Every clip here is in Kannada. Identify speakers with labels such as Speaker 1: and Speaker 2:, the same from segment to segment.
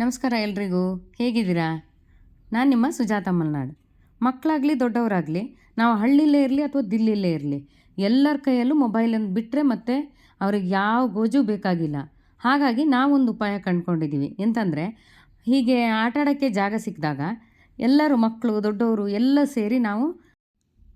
Speaker 1: ನಮಸ್ಕಾರ ಎಲ್ರಿಗೂ. ಹೇಗಿದ್ದೀರಾ? ನಾನು ನಿಮ್ಮ ಸುಜಾತ ಮಲ್ನಾಡ್. ಮಕ್ಕಳಾಗಲಿ ದೊಡ್ಡವರಾಗಲಿ, ನಾವು ಹಳ್ಳಿಲೇ ಇರಲಿ ಅಥವಾ ದಿಲ್ಲಿಲೇ ಇರಲಿ, ಎಲ್ಲರ ಕೈಯಲ್ಲೂ ಮೊಬೈಲನ್ನು ಬಿಟ್ಟರೆ ಮತ್ತೆ ಅವ್ರಿಗೆ ಯಾವ ಗೋಜು ಬೇಕಾಗಿಲ್ಲ. ಹಾಗಾಗಿ ನಾವೊಂದು ಉಪಾಯ ಕಂಡುಕೊಂಡಿದ್ದೀವಿ ಎಂತಂದರೆ, ಹೀಗೆ ಆಟ ಆಡೋಕ್ಕೆ ಜಾಗ ಸಿಕ್ಕಿದಾಗ ಎಲ್ಲರೂ ಮಕ್ಕಳು ದೊಡ್ಡವರು ಎಲ್ಲ ಸೇರಿ ನಾವು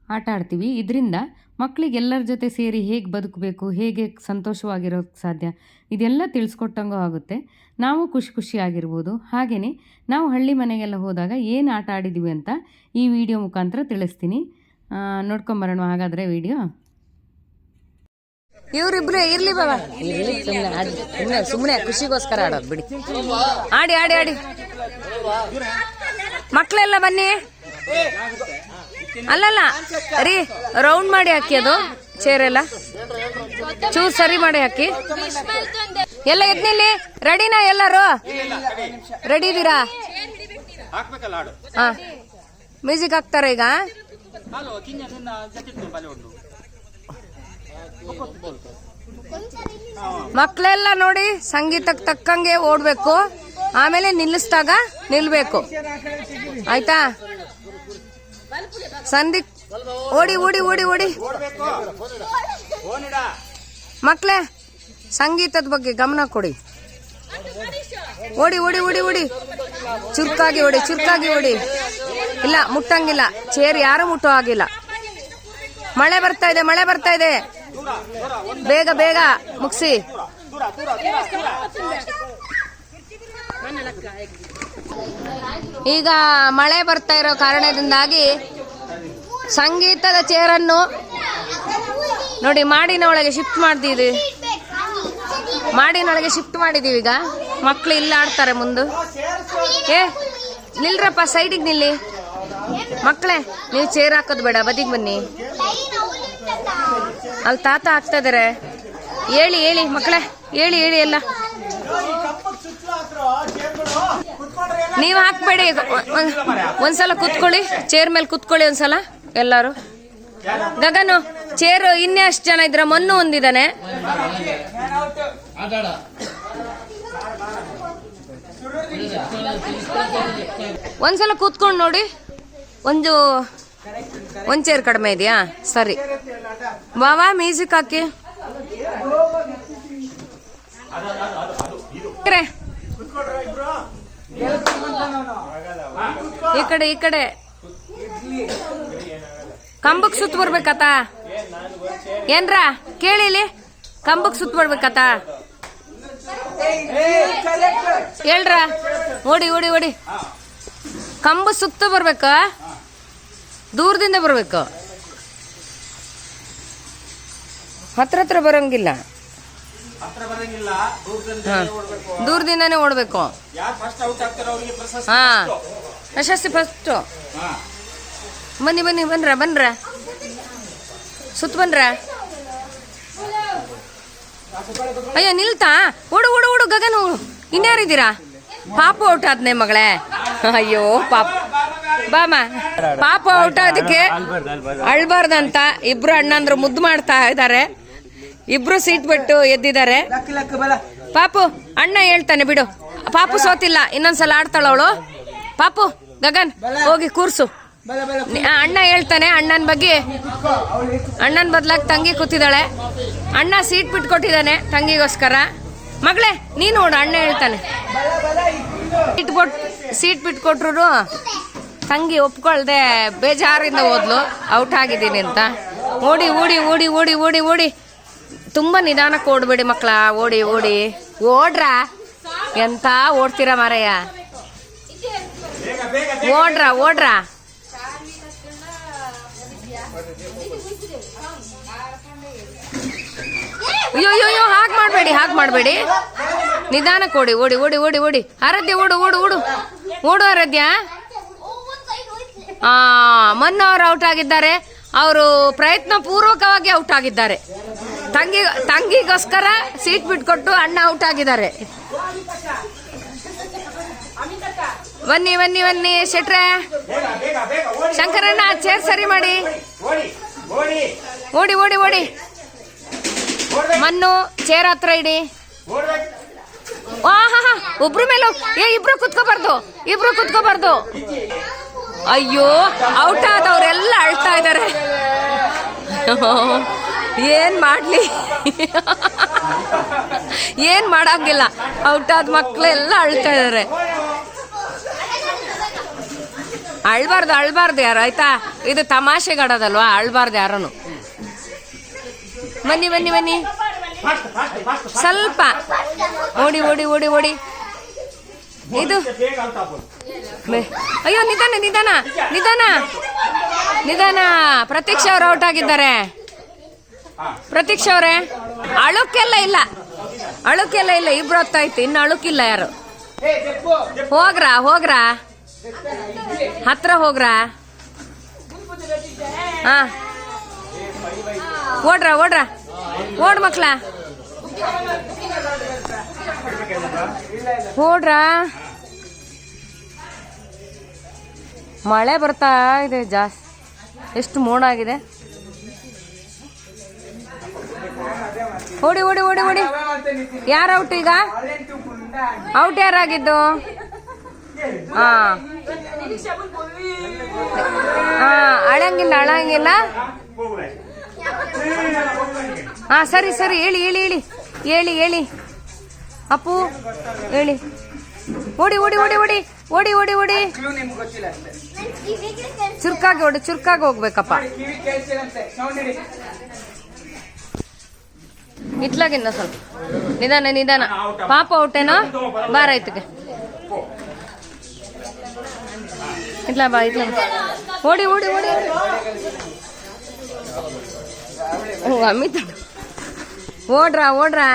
Speaker 1: ಆಟ ಆಡ್ತೀವಿ ಇದರಿಂದ ಮಕ್ಕಳಿಗೆ ಎಲ್ಲರ ಜೊತೆ ಸೇರಿ ಹೇಗೆ ಬದುಕಬೇಕು, ಹೇಗೆ ಸಂತೋಷವಾಗಿರೋಕ್ಕೆ ಸಾಧ್ಯ, ಇದೆಲ್ಲ ತಿಳಿಸ್ಕೊಟ್ಟಂಗೂ ಆಗುತ್ತೆ. ನಾವು ಖುಷಿ ಖುಷಿಯಾಗಿರ್ಬೋದು ಹಾಗೆಯೇ ನಾವು ಹಳ್ಳಿ ಮನೆಗೆಲ್ಲ ಹೋದಾಗ ಏನು ಆಟ ಆಡಿದ್ದೀವಿ ಅಂತ ಈ ವಿಡಿಯೋ ಮುಖಾಂತರ ತಿಳಿಸ್ತೀನಿ. ನೋಡ್ಕೊಂಬರೋಣ ಹಾಗಾದರೆ ವಿಡಿಯೋ.
Speaker 2: ಇವ್ರಿಬ್ರು ಇರ್ಲಿ ಬಾಬಾ ಸುಮ್ಮನೆ ಸುಮ್ಮನೆ ಖುಷಿಗೋಸ್ಕರ ಆಡೋದು ಬಿಡಿ. ಆಡಿ ಆಡಿ ಆಡಿ. ಮಕ್ಕಳೆಲ್ಲ ಬನ್ನಿ. ಅಲ್ಲಲ್ಲ ರೀ ರೌಂಡ್ ಮಾಡಿ ಹಾಕಿ ಅದು ಚೇರ್ ಎಲ್ಲ. ಚೂರ್ ಸರಿ ಮಾಡಿ ಹಾಕಿ. ಎಲ್ಲ ಎದ್ನಿಲ್ಲಿ ರೆಡಿನಾ ಎಲ್ಲರೂ? ರೆಡಿ ಇದೀರಾ ಹಾ. ಮ್ಯೂಸಿಕ್ ಹಾಕ್ತಾರ ಈಗ? ಮಕ್ಕಳೆಲ್ಲ ನೋಡಿ ಸಂಗೀತಕ್ಕೆ ತಕ್ಕಂಗೆ ಓಡ್ಬೇಕು. ಆಮೇಲೆ ನಿಲ್ಲಿಸ್ದಾಗ ನಿಲ್ಬೇಕು. ಆಯ್ತಾ? ಸಂಧಿ ಓಡಿ ಓಡಿ ಓಡಿ ಓಡಿ. ಮಕ್ಕಳೇ ಸಂಗೀತದ ಬಗ್ಗೆ ಗಮನ ಕೊಡಿ. ಓಡಿ ಓಡಿ ಓಡಿ ಓಡಿ. ಚುರುಕಾಗಿ ಓಡಿ ಚುರುಕಾಗಿ ಓಡಿ. ಇಲ್ಲ, ಮುಟ್ಟಂಗಿಲ್ಲ. ಚೇರ್ ಯಾರು ಮುಟ್ಟೋ ಆಗಿಲ್ಲ ಮಳೆ ಬರ್ತಾ ಇದೆ, ಮಳೆ ಬರ್ತಾ ಇದೆ. ಬೇಗ ಬೇಗ ಮುಗಿಸಿ. ಈಗ ಮಳೆ ಬರ್ತಾ ಇರೋ ಕಾರಣದಿಂದಾಗಿ ಸಂಗೀತದ ಚೇರನ್ನು ನೋಡಿ ಮಾಡಿನ ಒಳಗೆ ಶಿಫ್ಟ್ ಮಾಡ್ತಿದ್ವಿ ಮಾಡಿನೊಳಗೆ ಶಿಫ್ಟ್ ಮಾಡಿದೀವಿ ಈಗ. ಮಕ್ಳು ಇಲ್ಲ ಆಡ್ತಾರೆ ಮುಂದೆ. ಏ, ನಿಲ್ರಪ್ಪ ಸೈಡಿಗೆ ನಿಲ್ಲಿ. ಮಕ್ಕಳೇ ನೀವು ಚೇರ್ ಹಾಕೋದು ಬೇಡ, ಬದಿಗೆ ಬನ್ನಿ. ಅಲ್ಲಿ ತಾತ ಹಾಕ್ತಾ ಇದಾರೆ. ಹೇಳಿ ಹೇಳಿ ಮಕ್ಕಳೇ ಹೇಳಿ ಹೇಳಿ ಎಲ್ಲ. ನೀವು ಹಾಕ್ಬೇಡಿ. ಒಂದ್ಸಲ ಕೂತ್ಕೊಳ್ಳಿ. ಚೇರ್ ಮೇಲೆ ಕೂತ್ಕೊಳ್ಳಿ ಒಂದ್ಸಲ ಎಲ್ಲಾರು. ಗಗನು ಚೇರ್ ಇನ್ನೇ ಅಷ್ಟು ಜನ ಇದ್ರ ಮೊನ್ನು ಒಂದಿದ್ದಾನೆ ಒಂದ್ಸಲ ಕೂತ್ಕೊಂಡು ನೋಡಿ. ಒಂದು ಒಂದ್ ಚೇರ್ ಕಡಿಮೆ ಇದೆಯಾ? ಸರಿ. ಬಾವಾ ಮ್ಯೂಸಿಕ್ ಹಾಕಿ. ಈ ಕಡೆ ಈ ಕಡೆ. ಕಂಬಕ್ ಸುತ್ತ ಬರ್ಬೇಕತ ಏನ್ರ ಕೇಳಿಲಿ ಕಂಬಕ್ ಸುತ್ತ ಬರ್ಬೇಕತ ಹೇಳ್ರ, ಓಡಿ ಓಡಿ ಓಡಿ. ಕಂಬ ಸುತ್ತ ಬರ್ಬೇಕ? ದೂರದಿಂದ ಬರ್ಬೇಕು. ಹತ್ರ ಹತ್ರ ಬರಂಗಿಲ್ಲ. ದೂರದಿಂದಾನೇ ಓಡಬೇಕು.
Speaker 3: ಯಾರು ಫಸ್ಟ್ ಔಟ್ ಆಗ್ತಾರೋ ಅವರಿಗೆ ಪ್ರಶಸ್ತಿ
Speaker 2: ಹಾ. ಪ್ರಶಸ್ತಿ ಫಸ್ಟ್
Speaker 3: ಹಾ.
Speaker 2: ಬನ್ನಿ ಬನ್ನಿ ಬನ್ರ ಬನ್ರ. ಸುತ್ತ ಬನ್ರ. ಅಯ್ಯ ನಿಲ್ತಾ? ಓಡು ಓಡು ಓಡು ಗಗನು. ಇನ್ಯಾರಿದ್ದೀರಾ ಪಾಪ ಔಟ್ ಆದ್ನೆ ಮಗಳೇ. ಅಯ್ಯೋ ಪಾಪ. ಬಾಮ. ಪಾಪ ಔಟ್ ಆದಕ್ಕೆ ಅಳ್ಬಾರ್ದಂತ ಇಬ್ರು ಅಣ್ಣಂದ್ರು ಮುದ್ದು ಮಾಡ್ತಾ ಇದ್ದಾರೆ. ಇಬ್ರು ಸೀಟ್ ಬಿಟ್ಟು ಎದ್ದಿದ್ದಾರೆ. ಪಾಪು ಅಣ್ಣ ಹೇಳ್ತಾನೆ ಬಿಡು. ಪಾಪು ಸೋತಿಲ್ಲ ಇನ್ನೊಂದ್ಸಲ ಆಡ್ತಾಳ ಅವಳು. ಪಾಪು ಗಗನ್ ಹೋಗಿ ಕೂರ್ಸು. ಅಣ್ಣ ಹೇಳ್ತಾನೆ ಅಣ್ಣನ ಬಗ್ಗೆ. ಅಣ್ಣನ ಬದ್ಲಾಗಿ ತಂಗಿ ಕೂತಿದ್ದಾಳೆ. ಅಣ್ಣ ಸೀಟ್ ಬಿಟ್ಟು ಕೊಟ್ಟಿದ್ದಾನೆ ತಂಗಿಗೋಸ್ಕರ. ಮಗಳೇ ನೀನು ನೋಡು ಅಣ್ಣ ಹೇಳ್ತಾನೆ. ಸೀಟ್ ಕೊಟ್ ಸೀಟ್ ಬಿಟ್ಕೊಟ್ರು ತಂಗಿ ಒಪ್ಕೊಳ್ದೆ ಬೇಜಾರಿಂದ ಹೋದ್ಲು. ಔಟ್ ಆಗಿದ್ದೀನಿ ಅಂತ. ಓಡಿ ಓಡಿ ಓಡಿ ಓಡಿ ಓಡಿ ಓಡಿ. ತುಂಬ ನಿಧಾನಕ್ಕೆ ಓಡ್ಬೇಡಿ ಮಕ್ಕಳ, ಓಡಿ ಓಡಿ. ಓಡ್ರ? ಎಂತ ಓಡ್ತೀರಾ ಮಾರಯ್ಯ? ಓಡ್ರ ಓಡ್ರ? ಅಯ್ಯೋ ಅಯ್ಯೋ ಅಯ್ಯೋ, ಹಾಗೆ ಮಾಡಬೇಡಿ ಹಾಗೆ ಮಾಡಬೇಡಿ. ನಿಧಾನಕ್ಕೆ ಓಡಿ ಓಡಿ ಓಡಿ ಓಡಿ ಓಡಿ. ಆರಾಧ್ಯ, ಓಡು ಓಡು ಓಡು. ಓಡು, ಆರಾಧ್ಯ. ಆ ಮೊನ್ನೆ ಅವರು ಔಟ್ ಆಗಿದ್ದಾರೆ. ಅವರು ಪ್ರಯತ್ನ ಪೂರ್ವಕವಾಗಿ ಔಟ್ ಆಗಿದ್ದಾರೆ. ತಂಗಿ ತಂಗಿಗೋಸ್ಕರ ಸೀಟ್ ಬಿಟ್ಕೊಟ್ಟು ಅಣ್ಣ ಔಟ್ ಆಗಿದ್ದಾರೆ. ಬನ್ನಿ ಬನ್ನಿ ಬನ್ನಿ, ಶೆಟ್ರೆ. ಶಂಕರಣ್ಣ, ಚೇರ್ ಸರಿ ಮಾಡಿ.
Speaker 3: ಓಡಿ ಓಡಿ
Speaker 2: ಓಡಿ. ಮಣ್ಣು ಚೇರ್ ಹತ್ರ ಇಡಿ.
Speaker 3: ಹಾ
Speaker 2: ಹಾ, ಒಬ್ರ ಮೇಲೆ ಏ, ಇಬ್ರು ಕುತ್ಕೋಬಾರ್ದು ಇಬ್ರು ಕುತ್ಕೋಬಾರ್ದು. ಅಯ್ಯೋ, ಔಟ್ ಆದವ್ರೆಲ್ಲ ಅಳ್ತಾ ಇದಾರೆ ಏನ್ ಮಾಡ್ಲಿ? ಏನು ಮಾಡೋಂಗಿಲ್ಲ ಔಟ್ ಆದ ಮಕ್ಳೆಲ್ಲ ಅಳ್ತಾ ಇದ್ದಾರೆ ಅಳ್ಬಾರ್ದು ಅಳ್ಬಾರ್ದು ಯಾರು, ಆಯ್ತಾ? ಇದು ತಮಾಷೆಗಾಡೋದಲ್ವಾ? ಅಳ್ಬಾರ್ದು ಯಾರನು. ಬನ್ನಿ ಬನ್ನಿ ಬನ್ನಿ. ಸ್ವಲ್ಪ. ಓಡಿ ಓಡಿ ಓಡಿ ಓಡಿ. ಇದು. ಅಯ್ಯೋ, ನಿಧಾನ ನಿಧಾನ ನಿಧಾನ. ನಿಧಾನ. ಪ್ರತೀಕ್ಷಾ ಅವ್ರು ಔಟ್ ಆಗಿದ್ದಾರೆ. ಪ್ರತೀಕ್ಷಾ ಅವರೇ, ಅಳುಕೆಲ್ಲ ಇಲ್ಲ. ಅಳುಕೆಲ್ಲ ಇಲ್ಲ, ಇಬ್ರು ಹೊತ್ತಾಯ್ತು ಇನ್ನು ಅಳುಕಿಲ್ಲ ಯಾರು? ಹೋಗ್ರಾ ಹೋಗ್ರಾ? ಹತ್ರ ಹೋಗ್ರಾ? ಹಾ. ಓಡ್ರ ಓಡ್ರ? ಓಡ್ ಮಕ್ಳ. ಓಡ್ರಾ? ಮಳೆ ಬರ್ತಾ ಇದೆ ಜಾಸ್ತಿ. ಎಷ್ಟು ಮೋಡ ಆಗಿದೆ. ಓಡಿ ಓಡಿ ಓಡಿ ಓಡಿ. ಯಾರು ಔಟ್ ಈಗ? ಔಟ್ ಯಾರಾಗಿದ್ದು? ಹಾ ಹಾ ಅಳಂಗಿಲ್ಲ ಅಳಂಗಿಲ್ಲ. ಹಾ ಸರಿ ಸರಿ ಹೇಳಿ ಹೇಳಿ ಹೇಳಿ. ಹೇಳಿ ಹೇಳಿ. ಅಪ್ಪು ಹೇಳಿ. ಓಡಿ ಓಡಿ ಓಡಿ ಓಡಿ. ಓಡಿ ಓಡಿ ಓಡಿ. ಚುರುಕಾಗಿ ಓಡಿ ಚುರುಕಾಗಿ ಹೋಗ್ಬೇಕಪ್ಪ. ಇಟ್ಲಾಗಿನ್ನ ಸ್ವಲ್ಪ. ನಿಧಾನ ನಿಧಾನ. ಪಾಪ ಔಟೇನೋ ಬಾರ ಆಯ್ತಕ್ಕೆ ಇಟ್ಲಾ ಬಾ ಇಟ್ಲಾ. ಓಡಿ ಓಡಿ ಓಡಿ. ಓ ಅಮಿತ್. ಓಡ್ರಾ ಓಡ್ರಾ.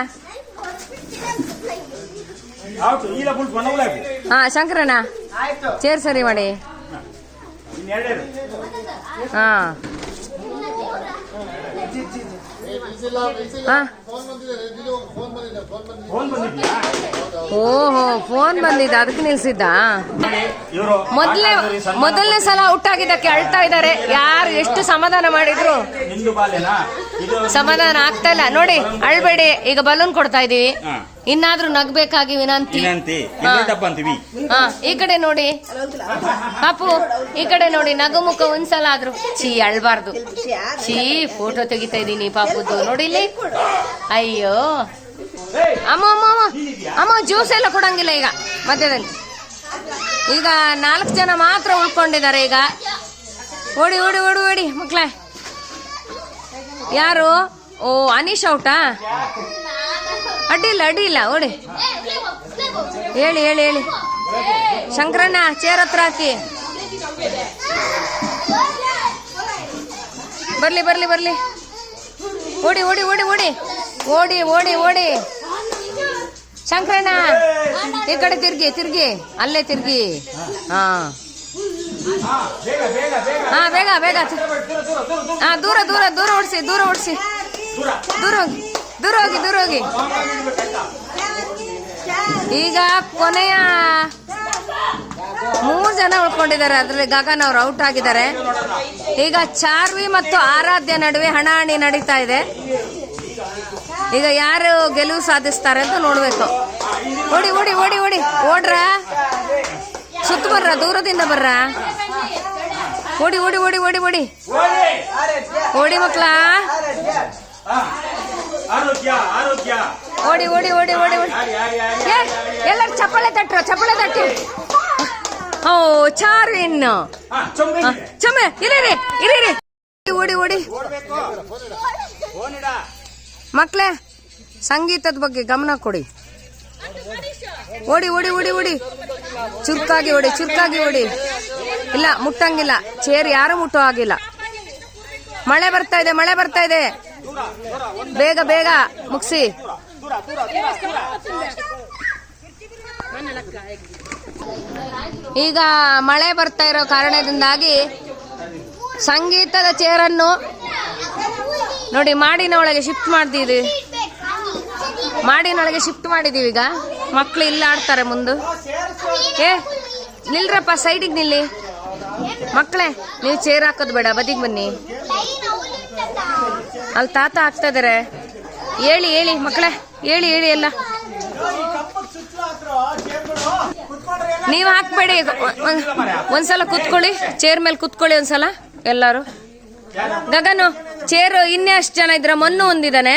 Speaker 2: ಹಾ ಶಂಕರಣ್ಣ. ಚೇರ್ ಸರಿ ಮಾಡಿ. ಹಾ. ಹಾ. ಓಹೋ ಫೋನ್ ಬಂದಿದೆ ಅದಕ್ಕೆ ನಿಲ್ಸಿದ್ದ?
Speaker 3: ಇವರು
Speaker 2: ಮೊದಲನೇ ಮೊದಲನೇ ಸಲ ಔಟ್ ಆಗಿದ್ದಕ್ಕೆ ಅಳ್ತಾ ಇದ್ದಾರೆ. ಯಾರು ಎಷ್ಟು ಸಮಾಧಾನ ಮಾಡಿದ್ರು? ಸಮಾಧಾನ ಆಗ್ತಾ ಇಲ್ಲ. ನೋಡಿ ಅಳ್ಬೇಡಿ ಈಗ ಬಲೂನ್ ಕೊಡ್ತಾ ಇದೀವಿ. ಇನ್ನಾದ್ರೂ ನಗ್ಬೇಕಾಗಿ ವಿನಂತಿ. ಈ ಕಡೆ ನೋಡಿ. ಪಾಪು ಈ ಕಡೆ ನೋಡಿ ನಗು ಮುಖ ಒಂದ್ಸಲ ಆದ್ರು. ಚೀ ಅಳ್ಬಾರ್ದು. ಚೀ ಫೋಟೋ ತೆಗಿತಾ ಇದೀನಿ ಪಾಪುದ್ದು. ನೋಡಿ ಇಲ್ಲಿ. ಅಯ್ಯೋ. ಅಮ್ಮ ಅಮ್ಮ ಅಮ್ಮ. ಅಮ್ಮ ಜ್ಯೂಸ್ ಎಲ್ಲ ಕೊಡಂಗಿಲ್ಲ ಈಗ ಮಧ್ಯದಲ್ಲಿ. ಈಗ ನಾಲ್ಕು ಜನ ಮಾತ್ರ ಉಳ್ಕೊಂಡಿದ್ದಾರೆ ಈಗ. ಓಡಿ ಓಡಿ ಓಡಿ ಓಡಿ ಮಕ್ಕಳ ಯಾರು? ಓ ಅನೀಶ್ ಔಟಾ? ಅಡ್ಡಿಲ್ಲ ಅಡ್ಡಿಲ್ಲ ಓಡಿ. ಹೇಳಿ ಹೇಳಿ ಹೇಳಿ. ಶಂಕರಣ್ಣ ಚೇರ್ ಹತ್ರ ಹಾಕಿ. ಬರ್ಲಿ ಬರ್ಲಿ ಬರ್ಲಿ. ಓಡಿ ಓಡಿ ಓಡಿ ಓಡಿ. ಓಡಿ ಓಡಿ ಓಡಿ. ಶಂಕರಣ್ಣ, ಈ ಕಡೆ ತಿರ್ಗಿ ತಿರ್ಗಿ. ಅಲ್ಲೇ ತಿರ್ಗಿ. ಹಾ. ಹಾ, ಬೇಗ ಬೇಗ. ಹಾ, ದೂರ ದೂರ ದೂರ ಓಡಿಸಿ ದೂರ ಓಡಿಸಿ. ದೂರ ಹೋಗಿ ದೂರ ಹೋಗಿ ದೂರ ಹೋಗಿ. ಈಗ ಕೊನೆಯ ಮೂರು ಜನ ಉಳ್ಕೊಂಡಿದ್ದಾರೆ. ಅದರಲ್ಲಿ ಗಗನ್ ಅವ್ರು ಔಟ್ ಆಗಿದ್ದಾರೆ. ಈಗ ಚಾರ್ವಿ ಮತ್ತು ಆರಾಧ್ಯ ನಡುವೆ ಹಣಾಹಣಿ ನಡೀತಾ ಇದೆ. ಈಗ ಯಾರು ಗೆಲುವು ಸಾಧಿಸ್ತಾರೆ ಅಂತ ನೋಡ್ಬೇಕು. ಓಡಿ ಓಡಿ ಓಡಿ ಓಡಿ. ಓಡ್ರ? ಸುತ್ತ ಬರ್ರ ದೂರದಿಂದ ಬರ್ರ? ಓಡಿ ಓಡಿ ಓಡಿ ಓಡಿ ಓಡಿ. ಓಡಿ
Speaker 3: ಆರೋಗ್ಯ
Speaker 2: ಓಡಿ ಓಡಿ ಓಡಿ ಓಡಿ ಓಡಿ. ಎಲ್ಲರೂ ಚಪ್ಪಳೆ ತಟ್ರ ಚಪ್ಪಳೆ ತಟ್ಟಿ. ಓ ಚಾರ್
Speaker 3: ಇನ್ನ. ಚಮ್ಮ.
Speaker 2: ಇಲ್ಲ ರೀ ಇರೀರಿ ಇರೀರಿ ಓಡಿ ಓಡಿ ಮಕ್ಳೇ, ಸಂಗೀತದ ಬಗ್ಗೆ ಗಮನ ಕೊಡಿ. ಓಡಿ ಓಡಿ ಓಡಿ ಓಡಿ. ಚುರುಕಾಗಿ ಓಡಿ ಚುರುಕಾಗಿ ಓಡಿ. ಇಲ್ಲ, ಮುಟ್ಟಂಗಿಲ್ಲ. ಚೇರ್ ಯಾರು ಮುಟ್ಟೋ ಆಗಿಲ್ಲ ಮಳೆ ಬರ್ತಾ ಇದೆ, ಮಳೆ ಬರ್ತಾ ಇದೆ. ಬೇಗ ಬೇಗ ಮುಗಿಸಿ. ಈಗ ಮಳೆ ಬರ್ತಾ ಇರೋ ಕಾರಣದಿಂದಾಗಿ ಸಂಗೀತದ ಚೇರನ್ನು ನೋಡಿ ಮಾಡಿನ ಒಳಗೆ ಶಿಫ್ಟ್ ಮಾಡ್ತಿದ್ವಿ ಮಾಡಿನೊಳಗೆ ಶಿಫ್ಟ್ ಮಾಡಿದೀವಿ ಈಗ ಮಕ್ಳು ಇಲ್ಲ ಆಡ್ತಾರೆ ಮುಂದೆ. ಏ, ನಿಲ್ರಪ್ಪ ಸೈಡಿಗೆ ನಿಲ್ಲಿ. ಮಕ್ಕಳೇ ನೀವು ಚೇರ್ ಹಾಕೋದು ಬೇಡ, ಬದಿಗೆ ಬನ್ನಿ. ಅಲ್ಲಿ ತಾತ ಆಗ್ತಾ ಇದಾರೆ. ಹೇಳಿ ಹೇಳಿ ಮಕ್ಕಳೇ ಹೇಳಿ ಹೇಳಿ ಎಲ್ಲ. ನೀವು ಹಾಕ್ಬೇಡಿ ಒಂದ್- ಒಂದ್- ಒಂದ್ಸಲ ಕುತ್ಕೊಳ್ಳಿ ಚೇರ್ ಮೇಲೆ ಕುತ್ಕೊಳ್ಳಿ ಒಂದ್ಸಲ, ಎಲ್ಲರೂ. ಗಗನು ಚೇರ್ ಇನ್ನೆಷ್ಟು ಜನ ಇದ್ರ ಮೊನ್ನು ಒಂದಿದ್ದಾನೆ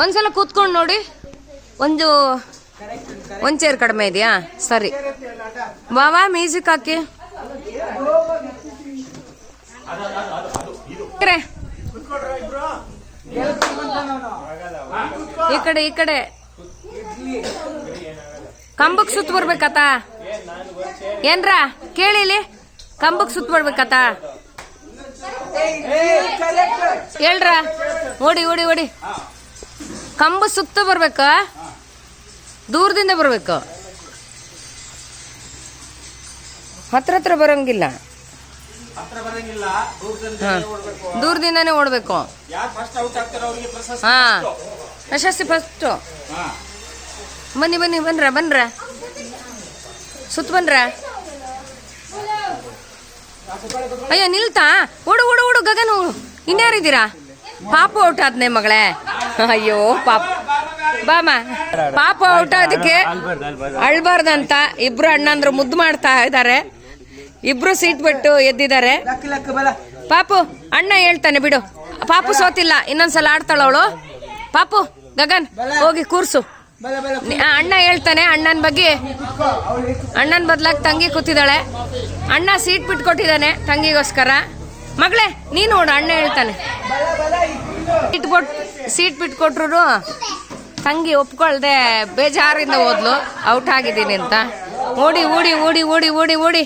Speaker 2: ಒಂದ್ಸಲ ಕೂತ್ಕೊಂಡು ನೋಡಿ. ಒಂದು, ಒಂದ್ ಚೇರ್ ಕಡಿಮೆ ಇದೆಯಾ? ಸರಿ. ಬಾವಾ ಮ್ಯೂಸಿಕ್ ಹಾಕಿ. ಈ ಕಡೆ ಈ ಕಡೆ. ಕಂಬಕ್ ಸುತ್ತ ಬರ್ಬೇಕತ್ತ? ಏನ್ರ ಕೇಳಿಲಿ ಕಂಬಕ್ ಸುತ್ತ ಮಾಡ್ಬೇಕತ್ತ. ಹೇಳ್ರ, ಓಡಿ ಓಡಿ ಓಡಿ. ಕಂಬ ಸುತ್ತ ಬರ್ಬೇಕ? ದೂರದಿಂದ ಬರ್ಬೇಕು? ಹತ್ರ ಹತ್ರ ಬರಂಗಿಲ್ಲ. ದೂರದಿಂದಾನೇ ಓಡ್ಬೇಕು. ಹಾ. ಪ್ರಶಸ್ತಿ ಫಸ್ಟು ಬನ್ನಿ ಬನ್ನಿ, ಬನ್ರ ಬನ್ರ. ಸುತ್ತ ಬಂದ್ರ ಅಯ್ಯೋ, ನಿಲ್ತಾ? ಓಡು ಓಡು ಓಡು, ಗಗನ್. ಇನ್ಯಾರಿದ್ದೀರಾ? ಪಾಪು ಔಟ್ ಆದ್ನೆ ಮಗಳೇ. ಅಯ್ಯೋ, ಪಾಪ. ಬಾಮ. ಪಾಪ ಔಟ್ ಆದಕ್ಕೆ ಅಳ್ಬಾರ್ದಂತ ಇಬ್ರು ಅಣ್ಣಂದ್ರು ಮುದ್ದು ಮಾಡ್ತಾ ಇದ್ದಾರೆ. ಇಬ್ರು ಸೀಟ್ ಬಿಟ್ಟು ಎದ್ದಿದ್ದಾರೆ. ಪಾಪು, ಅಣ್ಣ ಹೇಳ್ತಾನೆ, ಬಿಡು. ಪಾಪು ಸೋತಿಲ್ಲ, ಇನ್ನೊಂದ್ಸಲ ಆಡ್ತಾಳವಳು ಪಾಪು, ಗಗನ್, ಹೋಗಿ ಕೂರ್ಸು. ಅಣ್ಣ ಹೇಳ್ತಾನೆ, ಅಣ್ಣನ ಬಗ್ಗೆ. ಅಣ್ಣನ ಬದ್ಲಾಗಿ ತಂಗಿ ಕೂತಿದ್ದಾಳೆ. ಅಣ್ಣ ಸೀಟ್ ಬಿಟ್ಕೊಟ್ಟಿದ್ದಾನೆ ತಂಗಿಗೋಸ್ಕರ. ಮಗಳೇ, ನೀನು ನೋಡು, ಅಣ್ಣ ಹೇಳ್ತಾನೆ. ಸೀಟ್ ಕೊಟ್ ಸೀಟ್ ಬಿಟ್ಕೊಟ್ರು ತಂಗಿ ಒಪ್ಕೊಳ್ದೆ, ಬೇಜಾರಿಂದ ಓದ್ಲು ಔಟ್ ಆಗಿದ್ದೀನಿ ಅಂತ. ಓಡಿ ಓಡಿ ಓಡಿ ಓಡಿ ಓಡಿ ಓಡಿ.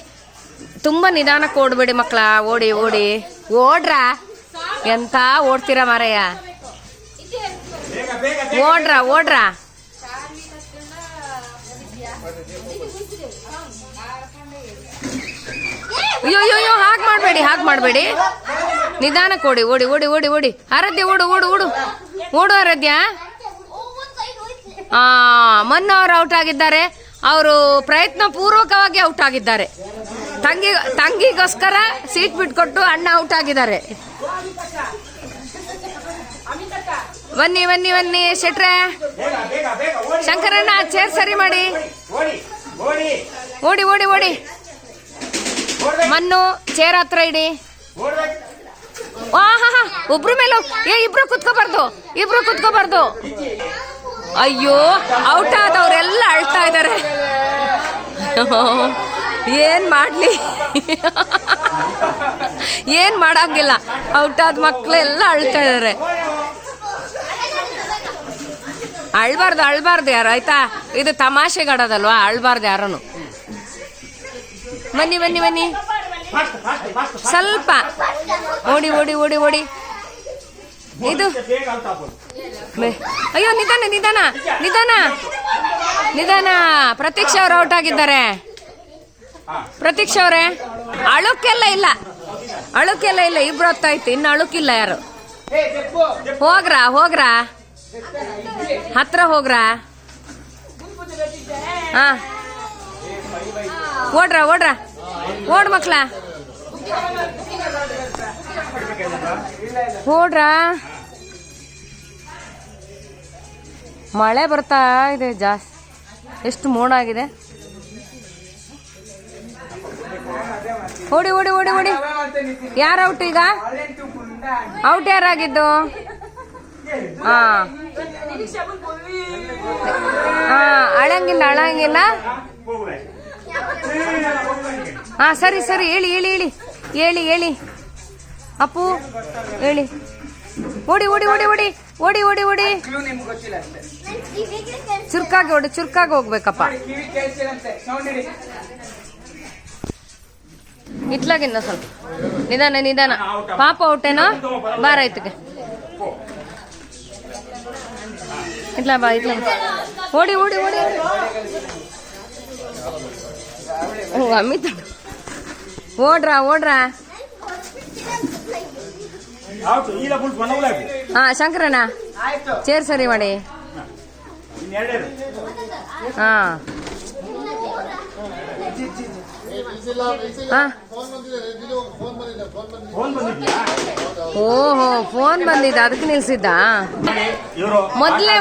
Speaker 2: ತುಂಬ ನಿಧಾನಕ್ಕೆ ಓಡ್ಬೇಡಿ ಮಕ್ಕಳ, ಓಡಿ ಓಡಿ. ಓಡ್ರ? ಎಂತ ಓಡ್ತೀರಾ ಮಾರಯ್ಯ? ಓಡ್ರ ಓಡ್ರ. ಅಯ್ಯೋ ಅಯ್ಯೋ ಅಯ್ಯೋ ಹಾಗೆ ಮಾಡಬೇಡಿ ಹಾಗೆ ಮಾಡಬೇಡಿ. ನಿಧಾನ ಕೊಡಿ ಓಡಿ ಓಡಿ ಓಡಿ ಓಡಿ. ಆರಾಧ್ಯ ಓಡು ಓಡು ಓಡು. ಓಡು ಆರಾಧ್ಯ. ಆ ಅವ್ರು ಅವರು ಔಟ್ ಆಗಿದ್ದಾರೆ. ಅವರು ಪ್ರಯತ್ನ ಪೂರ್ವಕವಾಗಿ ಔಟ್ ಆಗಿದ್ದಾರೆ. ತಂಗಿ ತಂಗಿಗೋಸ್ಕರ ಸೀಟ್ ಬಿಟ್ಕೊಟ್ಟು ಅಣ್ಣ ಔಟ್ ಆಗಿದ್ದಾರೆ. ಬನ್ನಿ ಬನ್ನಿ ಬನ್ನಿ ಶೆಟ್ರೆ. ಶಂಕರಣ್ಣ ಚೇರ್ ಸರಿ ಮಾಡಿ.
Speaker 3: ಓಡಿ ಓಡಿ
Speaker 2: ಓಡಿ. ಮಣ್ಣು ಚೇರ್ ಹತ್ರ ಇಡಿ. ಒಬ್ರು ಮೇಲೆ ಏ ಇಬ್ರು ಕುತ್ಕೋಬಾರ್ದು. ಇಬ್ರು ಕುತ್ಕೋಬಾರ್ದು. ಅಯ್ಯೋ ಔಟ್ ಆದವ್ರೆಲ್ಲ ಅಳ್ತಾ ಇದ್ದಾರೆ ಏನ್ ಮಾಡ್ಲಿ? ಏನ್ ಮಾಡಂಗಿಲ್ಲ. ಔಟ್ ಆದ ಮಕ್ಳೆಲ್ಲ ಅಳ್ತಾ ಇದಾರೆ. ಅಳ್ಬಾರ್ದು ಅಳ್ಬಾರ್ದು ಯಾರು ಆಯ್ತಾ? ಇದು ತಮಾಷೆಗಾಡೋದಲ್ವಾ? ಅಳ್ಬಾರ್ದು ಯಾರನು. ಬನ್ನಿ ಬನ್ನಿ ಬನ್ನಿ. ಸ್ವಲ್ಪ. ಓಡಿ ಓಡಿ ಓಡಿ ಓಡಿ. ಇದು. ಅಯ್ಯೋ, ನಿಧಾನ ನಿಧಾನ ನಿಧಾನ. ನಿಧಾನ. ಪ್ರತೀಕ್ಷ ಅವ್ರು ಔಟ್ ಆಗಿದ್ದಾರೆ. ಪ್ರತೀಕ್ಷ ಅವರೇ, ಅಳುಕೆಲ್ಲ ಇಲ್ಲ. ಅಳುಕೆಲ್ಲ ಇಲ್ಲ, ಇಬ್ರು ಹೊತ್ತಾಯ್ತು ಇನ್ನು ಅಳುಕಿಲ್ಲ ಯಾರು? ಹೋಗ್ರ ಹೋಗ್ರ? ಹತ್ರ ಹೋಗ್ರ? ಹಾ. ಓಡ್ರ ಓಡ್ರ. ಓಡ್ ಮಕ್ಳ. ಓಡ್ರ ಮಳೆ ಬರ್ತಾ ಇದೆ ಜಾಸ್ತಿ. ಎಷ್ಟು ಮೋಡ ಆಗಿದೆ. ಓಡಿ ಓಡಿ ಓಡಿ ಓಡಿ. ಯಾರು ಔಟ್ ಈಗ? ಔಟ್ ಯಾರಾಗಿದ್ದು? ಹಾ ಹಾ ಅಳಂಗಿಲ್ಲ ಅಳಂಗಿಲ್ಲ ಹಾ, ಸರಿ ಸರಿ, ಹೇಳಿ ಹೇಳಿ ಹೇಳಿ ಹೇಳಿ ಹೇಳಿ. ಅಪ್ಪು, ಹೇಳಿ. ಓಡಿ ಓಡಿ ಓಡಿ ಓಡಿ ಓಡಿ ಓಡಿ ಓಡಿ. ಚುರುಕಾಗಿ ಓಡಿ, ಚುರುಕಾಗಿ ಹೋಗ್ಬೇಕಪ್ಪ. ಇತ್ಲಾಗಿನ್ನ ಸ್ವಲ್ಪ. ನಿಧಾನ ನಿಧಾನ. ಪಾಪ ಔಟೇನಾ ಬಾರ ಆಯ್ತಗೆ. ಇತ್ಲಾ ಬಾ ಇತ್ಲಾ ಓಡಿ ಓಡಿ ಓಡಿ. ಓ ಅಮಿತ್ ಓಡ್ರಾ ಓಡ್ರ. ಹಾ ಶಂಕರಣ್ಣ. ಚೇರ್ ಸರಿ ಮಾಡಿ. ಹಾ. ಓಹೋ ಫೋನ್ ಬಂದಿದ್ದ ಅದಕ್ಕೆ ನಿಲ್ಸಿದ್ದ?
Speaker 3: ಇವರು
Speaker 2: ಮೊದಲೇ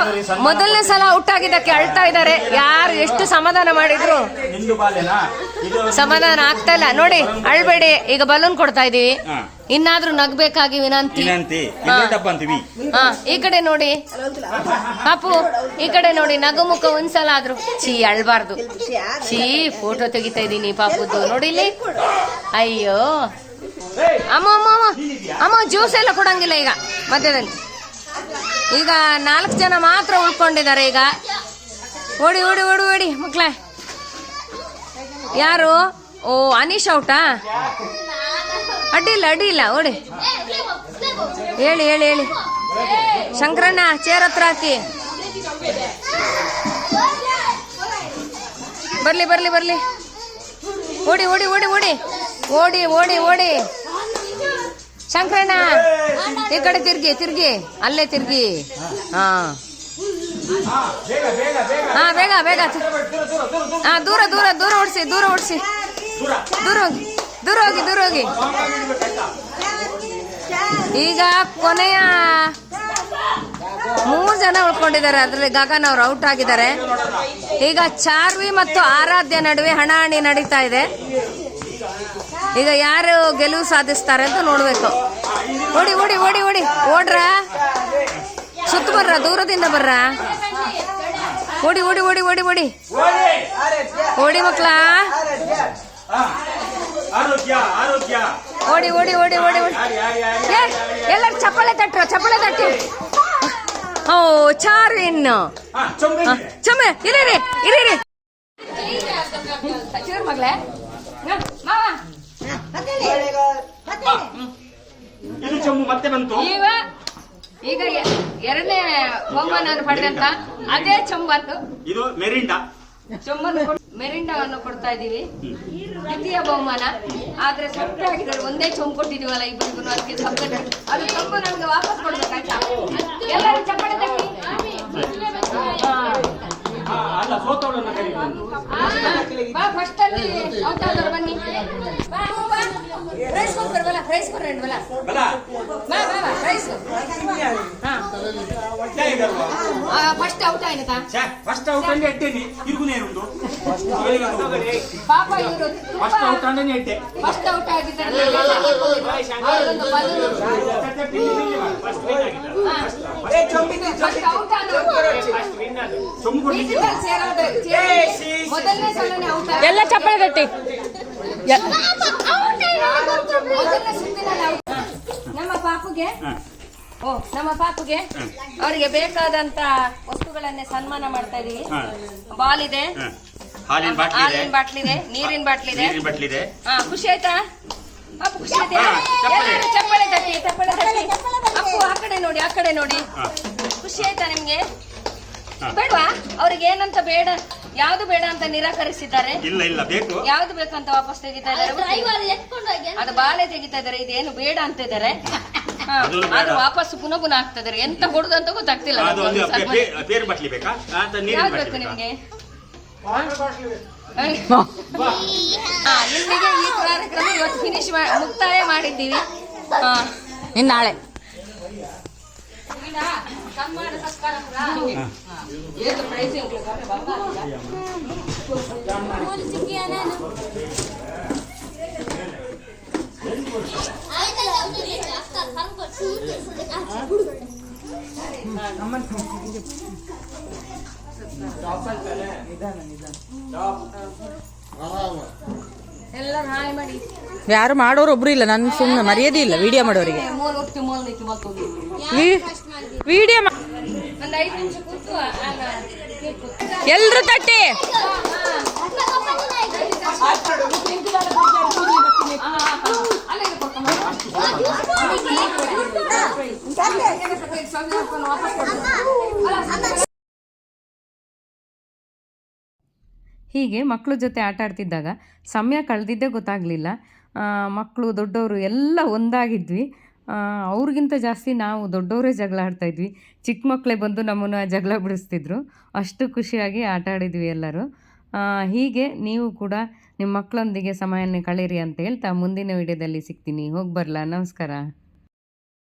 Speaker 2: ಮೊದಲನೇ ಸಲ ಔಟ್ ಆಗಿದ್ದಕ್ಕೆ ಅಳ್ತಾ ಇದ್ದಾರೆ. ಯಾರು ಎಷ್ಟು ಸಮಾಧಾನ ಮಾಡಿದ್ರು? ಸಮಾಧಾನ ಆಗ್ತಾ ಇಲ್ಲ. ನೋಡಿ ಅಳ್ಬೇಡಿ. ಈಗ ಬಲೂನ್ ಕೊಡ್ತಾ ಇದೀವಿ. ಇನ್ನಾದ್ರೂ ನಗ್ಬೇಕಾಗಿ ವಿನಂತಿ.
Speaker 3: ವಿನಂತಿ. ಅಂತೀವಿ.
Speaker 2: ಹಾ ಈ ಕಡೆ ನೋಡಿ. ಪಾಪು ಈ ಕಡೆ ನೋಡಿ ನಗು ಮುಖ ಒಂದ್ಸಲ ಆದ್ರೂ. ಛೀ ಅಳ್ಬಾರ್ದು. ಛೀ ಫೋಟೋ ತೆಗಿತಾ ಇದೀನಿ ಪಾಪುದು ನೋಡಿ ಇಲ್ಲಿ. ಅಯ್ಯೋ. ಅಮ್ಮ ಅಮ್ಮ ಅಮ್ಮ. ಅಮ್ಮ ಜ್ಯೂಸ್ ಎಲ್ಲ ಕೊಡಂಗಿಲ್ಲ ಈಗ ಮಧ್ಯದಲ್ಲಿ. ಈಗ ನಾಲ್ಕು ಜನ ಮಾತ್ರ ಉಳ್ಕೊಂಡಿದ್ದಾರೆ ಈಗ. ಓಡಿ ಓಡಿ ಓಡಿ ಓಡಿ ಮಕ್ಳೇ. ಯಾರು? ಓ, ಅನೀಶ್ ಔಟಾ ಅಡ್ಡಿಲ್ಲ ಅಡ್ಡಿಲ್ಲ, ಓಡಿ. ಹೇಳಿ ಹೇಳಿ ಹೇಳಿ. ಶಂಕರಣ್ಣ ಚೇರ್ ಹತ್ರ ಹಾಕಿ. ಬರ್ಲಿ ಬರ್ಲಿ ಬರ್ಲಿ. ಓಡಿ ಓಡಿ ಓಡಿ ಓಡಿ. ಓಡಿ ಓಡಿ ಓಡಿ. ಶಂಕರಣ್ಣ, ಈ ಕಡೆ ತಿರ್ಗಿ ತಿರ್ಗಿ. ಅಲ್ಲೇ ತಿರ್ಗಿ. ಹಾ. ಹಾ ಬೇಗ ಬೇಗ ಹಾ ದೂರ ದೂರ ದೂರ ಓಡಿಸಿ ದೂರ ಓಡಿಸಿ. ದೂರ. ಹೋಗಿ ದೂರ ಹೋಗಿ ದೂರ ಹೋಗಿ. ಈಗ ಕೊನೆಯ ಮೂರು ಜನ ಉಳ್ಕೊಂಡಿದ್ದಾರೆ. ಅದ್ರಲ್ಲಿ ಗಗನ್ ಅವ್ರು ಔಟ್ ಆಗಿದ್ದಾರೆ. ಈಗ ಚಾರ್ವಿ ಮತ್ತು ಆರಾಧ್ಯ ನಡುವೆ ಹಣಾಹಣಿ ನಡೀತಾ ಇದೆ. ಈಗ ಯಾರು ಗೆಲುವು ಸಾಧಿಸ್ತಾರೆ ಅಂತ ನೋಡ್ಬೇಕು. ಓಡಿ ಓಡಿ ಓಡಿ ಓಡಿ. ಓಡ್ರ? ಸುತ್ತ ಬರ್ರ ದೂರದಿಂದ ಬರ್ರ. ಓಡಿ ಓಡಿ ಓಡಿ ಓಡಿ ಓಡಿ. ಓಡಿ
Speaker 3: ಆರೋಗ್ಯ
Speaker 2: ಓಡಿ ಓಡಿ ಓಡಿ ಓಡಿ ಓಡಿ. ಎಲ್ಲರೂ ಚಪ್ಪಾಳೆ ತಟ್ರು ಚಪ್ಪಾಳೆ ತಟ್ಟಿ. ಓ
Speaker 3: ಚೊಂಬೆ
Speaker 2: ಹ, ಚಮ್ಮೆ ಇರೀರಿ ಇರೀರಿ ಮಗಳೇ. ಮಾವ.
Speaker 3: ಇದು ಚಮ್ಮು ಮತ್ತೆ ಬಂತು?
Speaker 2: ಈಗ ಎರಡನೇ ಬಹುಮಾನ ಪಡೆದಂತ ಅದೇ ಚೊಂಬನ್ನು
Speaker 3: ಇದು ಮೆರಿಂಡಾ.
Speaker 2: ಚೊಂಬನ್ನು ಮೆರಿಂಡವನ್ನು ಕೊಡ್ತಾ ಇದೀವಿ ದ್ವಿತೀಯ ಬಹುಮಾನ. ಆದ್ರೆ ಸೊಪ್ಪೆ ಆಗಿದ್ದಾರೆ ಒಂದೇ ಚೊಂಬು ಕೊಟ್ಟಿದೀವಲ್ಲ ಇಬ್ಬರಿಗೂ ಅದಕ್ಕೆ ಸಪ್ಪೆ ಅದು ಚೊಂಬು ನಮ್ಗೆ ವಾಪಸ್ ಕೊಡ್ಬೇಕಾಯ್ತಾ? ಎಲ್ಲರೂ ಚಪ್ಪಡೆ ತಟ್ಟಿ ಬಾ ಫಸ್ಟ್ ಅಲ್ಲಿ ಔಟ್ ಆದವ್ರು ಬನ್ನಿ. ಬಾ ಬಾ ಪ್ರೈಸ್ ಕೊಡ್ತಾರೆ ಬಲ ಪ್ರೈಸ್ ಕೊಡ್ರಿ ಬಲ
Speaker 3: ಬಲ.
Speaker 2: ಬಾ ಬಾ ಬಾ ಪ್ರೈಸ್ ಹಾ ಫಸ್ಟ್ ಔಟ್ ಆಯ್ತಾ
Speaker 3: ಫಸ್ಟ್ ಔಟ್ ಅಂದ್ರೆ ತಿರುಗುನೇರುಂದು
Speaker 2: ಪಾಪ ಇವರು
Speaker 3: ಫಸ್ಟ್ ಔಟ್ ಅಂದ್ರೆ ಎಡ್ಡೆ
Speaker 2: ಫಸ್ಟ್ ಔಟ್ ಆಗಿದ್ದಾರೆ. ಮೊದಲನೇ ಸಲನೇ ಔಟ್
Speaker 4: ಎಲ್ಲ ಚಪ್ಪಲ ಗಟ್ಟಿ
Speaker 2: ಮೊದಲನೇ ಸುತ್ತಿನಲ್ಲಿ out. ನಮ್ಮ ಪಾಪುಗೆ. ಓ ನಮ್ಮ ಪಾಪುಗೆ ಅವರಿಗೆ ಬೇಕಾದಂತ ವಸ್ತುಗಳನ್ನೇ ಸನ್ಮಾನ ಮಾಡ್ತಾ ಇದೀವಿ. ಬಾಲ್ ಇದೆ.
Speaker 3: ಹಾ. ಹಾಲಿನ ಬಾಟ್ಲಿ ಇದೆ
Speaker 2: ನೀರಿನ ಬಾಟ್ಲಿ
Speaker 3: ಇದೆ ಬಾಟ್ಲಿ
Speaker 2: ಹಾ ಖುಷಿ ಆಯ್ತಾ? ಅಪ್ಪು ಖುಷಿ ಆಯ್ತಾ?
Speaker 3: ಚಪ್ಪಳೆ
Speaker 2: ಚಪ್ಪಾಳೆ. ತಟ್ಟಿ ಚಪ್ಪಳೆ ತಟ್ಟಿ ಅಪ್ಪು ಆ ಕಡೆ ನೋಡಿ ಆ ಕಡೆ ನೋಡಿ.
Speaker 3: ಹಾ.
Speaker 2: ಖುಷಿ ಆಯ್ತಾ ನಿಮ್ಗೆ. ಬೇಡವಾ? ಅವ್ರಿಗೆ ಏನಂತ ಬೇಡ ಯಾವ್ದು ಬೇಡ ಅಂತ ನಿರಾಕರಿಸಿದ್ದಾರೆ.
Speaker 3: ಇಲ್ಲ ಇಲ್ಲ ಬೇಕು.
Speaker 2: ಯಾವ್ದು ಬೇಕಂತ ವಾಪಸ್ ತೆಗಿತಾ ಇದ್ದಾರೆ? ಅದು ಬಾಳೆ ತೆಗಿತಾ ಇದಾರೆ ಇದೇನು ಬೇಡ ಅಂತ ಇದ್ದಾರೆ. ಹಾ,
Speaker 3: ಅದು
Speaker 2: ವಾಪಸ್ ಪುನಃ ಪುನಃ ಆಗ್ತದೆ ಎಂತ ಕೊಡುದಂತ ಅಂತ ಗೊತ್ತಾಗ್ತಿಲ್ಲ
Speaker 3: ಅದು ಒಂದು ಪೇರು ಬಾಟ್ಲಿ ಬೇಕಾ? ನೀರಿನ
Speaker 2: ಯಾವ್ದು
Speaker 3: ಬಾಟ್ಲಿ
Speaker 2: ಬೇಕು
Speaker 3: ಬೇಕಾ?
Speaker 2: ನಿಮ್ಗೆ? ಹಾ, ಇಲ್ಲಿಗೆ ಈ ಕಾರ್ಯಕ್ರಮ ಇವತ್ತು ಫಿನಿಶ್ ಮುಕ್ತಾಯ ಮಾಡಿದ್ದೀವಿ. ಹಾ.
Speaker 4: ಇನ್ನು ನಾಳೆ
Speaker 2: ಈಗ ಸನ್ಮಾನ ಸತ್ಕಾರ ಪುರ. ಏನು ಪ್ರೈಸ್ ಉಂಟು? ಎಲ್ಲರೂ ಹಾಯ್ ಮಾಡಿ
Speaker 4: ಯಾರು ಮಾಡೋರು ಒಬ್ರು ಇಲ್ಲ ನನ್ ಸುಮ್ಮನೆ ಮರ್ಯಾದೆ ಇಲ್ಲ ವಿಡಿಯೋ ಮಾಡೋರಿಗೆ ವಿಡಿಯೋ. ಎಲ್ರು ತಟ್ಟಿ
Speaker 2: ಅಲ್ಲೇ ಇದು ಕೊಡ್ಕೊಂಡು ಬಾ.
Speaker 1: ಹೀಗೆ ಮಕ್ಕಳ ಜೊತೆ ಆಟ ಆಡ್ತಿದ್ದಾಗ ಸಮಯ ಕಳೆದಿದ್ದೇ ಗೊತ್ತಾಗಲಿಲ್ಲ. ಮಕ್ಕಳು ದೊಡ್ಡವರು ಎಲ್ಲ ಒಂದಾಗಿದ್ವಿ. ಅವ್ರಿಗಿಂತ ಜಾಸ್ತಿ ನಾವು ದೊಡ್ಡವರೇ ಜಗಳ ಆಡ್ತಾಯಿದ್ವಿ ಚಿಕ್ಕ ಮಕ್ಕಳೇ ಬಂದು ನಮ್ಮನ್ನು ಜಗಳ ಬಿಡಿಸ್ತಿದ್ರು. ಅಷ್ಟು ಖುಷಿಯಾಗಿ ಆಟ ಆಡಿದ್ವಿ ಎಲ್ಲರೂ.
Speaker 2: ಹೀಗೆ ನೀವು ಕೂಡ ನಿಮ್ಮ ಮಕ್ಕಳೊಂದಿಗೆ ಸಮಯನ್ನೇ ಕಳೀರಿ ಅಂತ ಹೇಳ್ತಾ ಮುಂದಿನ ವಿಡಿಯೋದಲ್ಲಿ ಸಿಗ್ತೀನಿ. ಹೋಗಿ ಬರಲಾ. ನಮಸ್ಕಾರ.